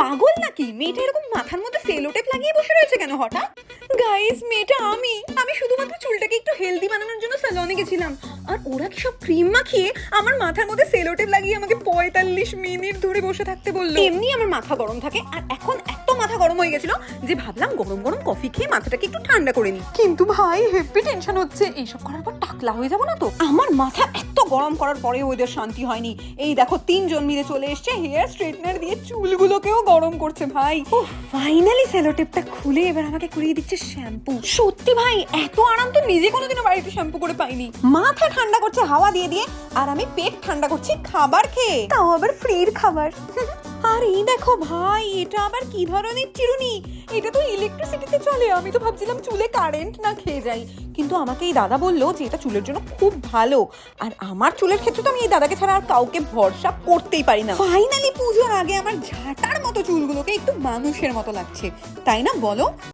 পাগল নাকি? মেয়েটা এরকম মাথার মধ্যে সেলোটেপ লাগিয়ে বসে রয়েছে কেন হঠাৎ? গাইস মেয়েটা আমি। আমি শুধুমাত্র চুলটাকে একটু হেলদি বানানোর জন্য স্যালনে গেছিলাম। আর ওরা কি সব ক্রিম মাখিয়ে আমার মাথার মধ্যে সেলোটেপ লাগিয়ে আমাকে পঁয়তাল্লিশ মিনিট ধরে বসে থাকতে বলল? এমনি আমার মাথা গরম থাকে, আর এখন এত মাথা গরম হয়ে গেছিল যে ভাবলাম গরম গরম কফি খেয়ে মাথাটাকে একটু ঠান্ডা করে নিই। কিন্তু ভাই হেভি টেনশন হচ্ছে। এইসব করার পর টাকলা হয়ে যাব না তো? আমার মাথা এত গরম করার পরেও ওদের শান্তি হয়নি। এই দেখো তিনজন মিলে চলে এসছে হেয়ার স্ট্রেটনার দিয়ে চুলগুলোকেও গরম করছে ভাই। ফাইনালি সেলোটেপটা খুলে এবার আমাকে করিয়ে দিচ্ছে শ্যাম্পু সত্যি ভাই এত আরাম তো নিজে কোনোদিনও বাড়িতে শ্যাম্পু করে পাইনি। মাথা ঠান্ডা করছে হাওয়া দিয়ে দিয়ে আর আমি পেট ঠান্ডা করছি খাবার খেয়ে। তাও আবার ফ্রির খাবার। আর এই দেখো ভাই, এটা আবার কি ধরনের চিরুনি? এটা তো ইলেকট্রিসিটিতে চলে, আমি তো ভাবছিলাম চুলে কারেন্ট না খেয়ে যাই। কিন্তু আমাকে এই দাদা বলল যে এটা চুলের জন্য খুব ভালো। আর আমার চুলের ক্ষেত্রে তো আমি এই দাদাকে ছাড়া আর কাউকে ভরসা করতেই পারি না। ফাইনালি পুজোর আগে আমার ঝাঁটার মতো চুলগুলোকে একটু মানুষের মতো লাগছে। তাই না বলো?